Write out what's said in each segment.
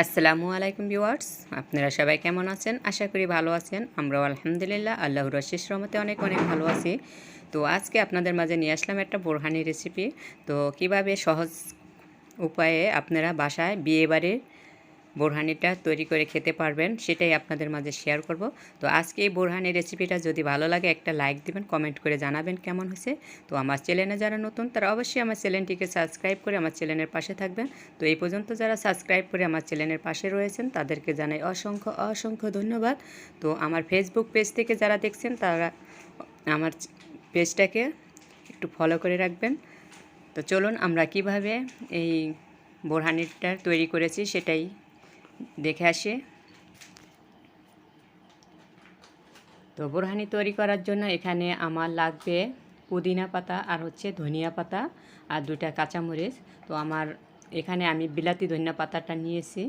আসসালামু আলাইকুম ভিউয়ার্স, আপনারা সবাই কেমন আছেন? আশা করি ভালো আছেন। আমরাও আলহামদুলিল্লাহ আল্লাহ আশিস রহমতে অনেক অনেক ভালো আছি। তো আজকে আপনাদের মাঝে নিয়ে আসলাম একটা বোরহানি রেসিপি তো কীভাবে সহজ উপায়ে আপনারা বাসায় বিয়েবাড়ির বোরহানিটা তৈরি করে খেতে পারবেন, সেটাই আপনাদের মাঝে শেয়ার করব। তো আজকে এই বোরহানি রেসিপিটা যদি ভালো লাগে, একটা লাইক দিবেন কমেন্ট করে জানাবেন কেমন হয়েছে। তো আমার চ্যানেলে যারা নতুন, তারা অবশ্যই আমার চ্যানেলটিকে সাবস্ক্রাইব করে আমার চ্যানেলের পাশে থাকবেন। তো এই পর্যন্ত যারা সাবস্ক্রাইব করে আমার চ্যানেলের পাশে রয়েছেন, তাদেরকে জানাই অসংখ্য অসংখ্য ধন্যবাদ। তো আমার ফেসবুক পেজ থেকে যারা দেখছেন, তারা আমার পেজটাকে একটু ফলো করে রাখবেন। তো চলুন আমরা কীভাবে এই বোরহানিটা তৈরি করেছি, সেটাই দেখে আসে। তো বোরহানি তৈরি করার জন্য এখানে আমার লাগবে পুদিনা পাতা আর হচ্ছে ধনিয়া পাতা আর দুটা কাঁচামরিচ। তো আমার এখানে আমি বিলাতি ধনিয়া পাতাটা নিয়েছি।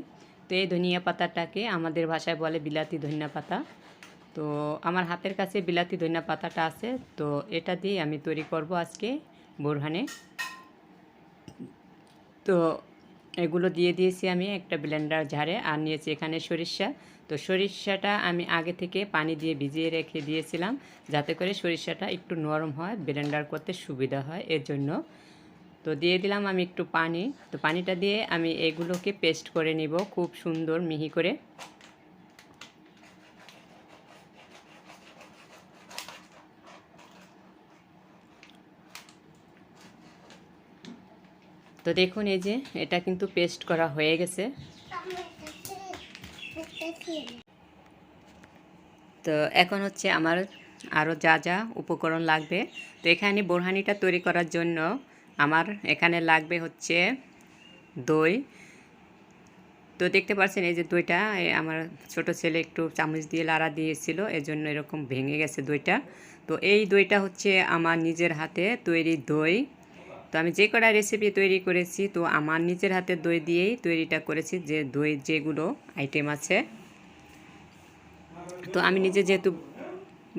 তো এই ধনিয়া পাতাটাকে আমাদের ভাষায় বলে বিলাতি ধনিয়া পাতা। তো আমার হাতের কাছে বিলাতি ধনিয়া পাতাটা আছে। তো এটা দিয়ে আমি তৈরি করব আজকে বোরহানে। তো এগুলো দিয়ে দিয়েছি আমি একটা ব্লেন্ডার ঝাড়ে আর নিয়েছি এখানে সরিষা। তো সরিষাটা আমি আগে থেকে পানি দিয়ে ভিজিয়ে রেখে দিয়েছিলাম যাতে করে সরিষাটা একটু নরম হয় ব্লেন্ডার করতে সুবিধা হয় এর জন্য তো দিয়ে দিলাম আমি একটু পানি। তো পানিটা দিয়ে আমি এগুলোকে পেস্ট করে নিব খুব সুন্দর মিহি করে। তো দেখুন এই যে, এটা কিন্তু পেস্ট করা হয়ে গেছে। তো এখন হচ্ছে আমার আরও যা যা উপকরণ লাগবে। তো এখানে বোরহানিটা তৈরি করার জন্য আমার এখানে লাগবে হচ্ছে দই। তো দেখতে পাচ্ছেন এই যে দইটা আমার ছোট ছেলে একটু চামচ দিয়ে লাড়া দিয়েছিল, এজন্য এরকম ভেঙে গেছে দইটা। তো এই দইটা হচ্ছে আমার নিজের হাতে তৈরি দই। তো আমি যে কটা রেসিপি তৈরি করেছি, তো আমার নিজের হাতে দই দিয়েই তৈরিটা করেছি, যে দই যেগুলো আইটেম আছে। তো আমি নিজে যেহেতু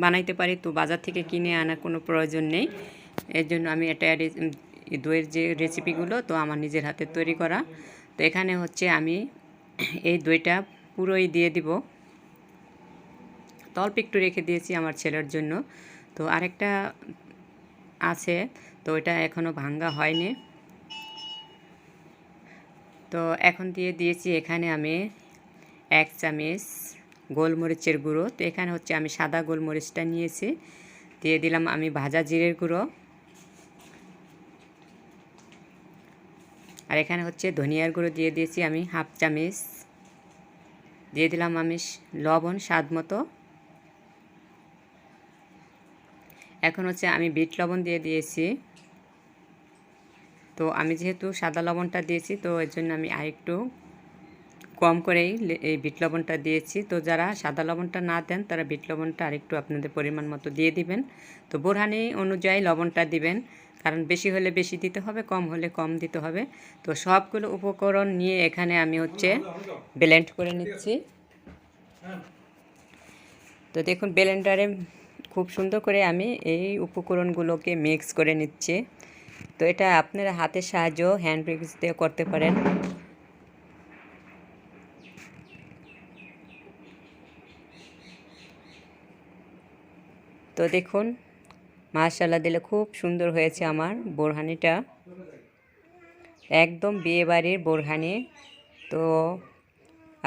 বানাইতে পারি, তো বাজার থেকে কিনে আনার কোনো প্রয়োজন নেই। এর জন্য আমি এটা দইয়ের যে রেসিপিগুলো তো আমার নিজের হাতে তৈরি করা। তো এখানে হচ্ছে আমি এই দইটা পুরোই দিয়ে দিব। তো অল্প একটু রেখে দিয়েছি আমার ছেলের জন্য। তো আরেকটা আছে, তো এটা এখনও ভাঙ্গা হয়নি। তো এখন দিয়ে দিয়েছি এখানে আমি এক চামচ গোলমরিচের গুঁড়ো। তো এখানে হচ্ছে আমি সাদা গোলমরিচটা নিয়েছি। দিয়ে দিলাম আমি ভাজা জিরের গুঁড়ো। আর এখানে হচ্ছে ধনিয়ার গুঁড়ো দিয়ে দিয়েছি আমি হাফ চামচ। দিয়ে দিলাম আমি লবণ স্বাদ মতো। এখন হচ্ছে আমি বিট লবণ দিয়ে দিয়েছি। তো আমি যেহেতু সাদা লবণটা দিয়েছি, তো এর জন্য আমি আরেকটু কম করেই এই বিট লবণটা দিয়েছি। তো যারা সাদা লবণটা না দেন, তারা বিট লবণটা আরেকটু আপনাদের পরিমাণ মতো দিয়ে দিবেন। তো বোরহানি অনুযায়ী লবণটা দিবেন, কারণ বেশি হলে বেশি দিতে হবে, কম হলে কম দিতে হবে। তো সবগুলো উপকরণ নিয়ে এখানে আমি হচ্ছে ব্লেন্ড করে নিচ্ছি। তো দেখুন, ব্লেন্ডারে খুব সুন্দর করে আমি এই উপকরণগুলোকে মিক্স করে নিচ্ছি। তো এটা আপনারা হাতের সাহায্য হ্যান্ড ব্রিক্স দিয়ে করতে পারেন। তো দেখুন মাশাল্লাহ দিলে খুব সুন্দর হয়েছে আমার বোরহানিটা। একদম বিয়েবাড়ির বোরহানি। তো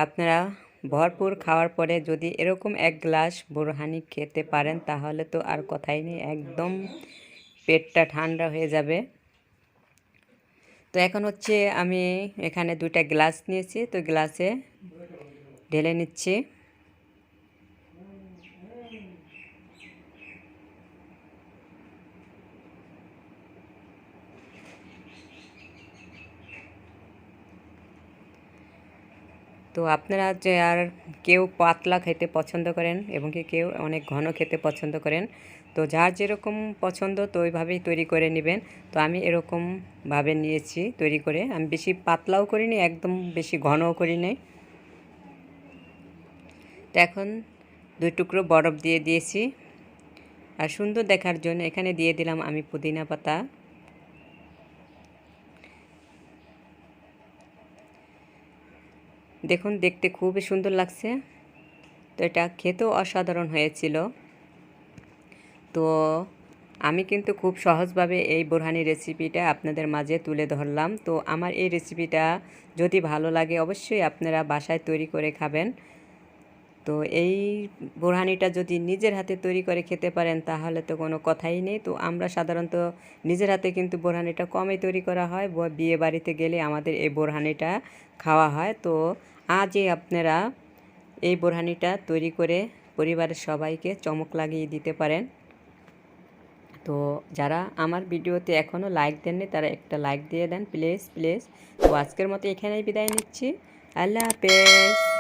আপনারা ভরপুর খাওয়ার পরে যদি এরকম এক গ্লাস বোরহানি খেতে পারেন, তাহলে তো আর কথাই নেই, একদম পেটটা ঠান্ডা হয়ে যাবে। তো এখন হচ্ছে আমি এখানে দুইটা গ্লাস নিয়েছি, তো গ্লাসে ঢেলে নিচ্ছি। তো আপনারা যে আর কেউ পাতলা খেতে পছন্দ করেন এবং কি কেউ অনেক ঘন খেতে পছন্দ করেন, তো যার যেরকম পছন্দ, তো ওইভাবেই তৈরি করে নেবেন। তো আমি এরকমভাবে নিয়েছি তৈরি করে। আমি বেশি পাতলাও করিনি, একদম বেশি ঘনও করি নাই তো এখন দুই টুকরো বরফ দিয়ে দিয়েছি। আর সুন্দর দেখার জন্য এখানে দিয়ে দিলাম আমি পুদিনা পাতা। দেখুন, দেখতে খুবই সুন্দর লাগছে। তো এটা খেতেও অসাধারণ হয়েছিল। তো আমি কিন্তু খুব সহজভাবে এই বোরহানি রেসিপিটা আপনাদের মাঝে তুলে ধরলাম। তো আমার এই রেসিপিটা যদি ভালো লাগে, অবশ্যই আপনারা বাসায় তৈরি করে খাবেন। তো এই বোরহানিটা যদি নিজের হাতে তৈরি করে খেতে পারেন, তাহলে তো কোনো কথাই নেই। তো আমরা সাধারণত নিজের হাতে কিন্তু বোরহানিটা কমই তৈরি করা হয়। বিয়ে বাড়িতে গেলে আমাদের এই বোরহানিটা খাওয়া হয়। তো আজই আপনারা এই বোরহানিটা তৈরি করে পরিবারের সবাইকে চমক লাগিয়ে দিতে পারেন। তো যারা আমার ভিডিওতে এখনও লাইক দেননি, তারা একটা লাইক দিয়ে দেন প্লিজ প্লিজ তো আজকের মতো এখানেই বিদায় নিচ্ছি। আল্লাহ হাফেজ।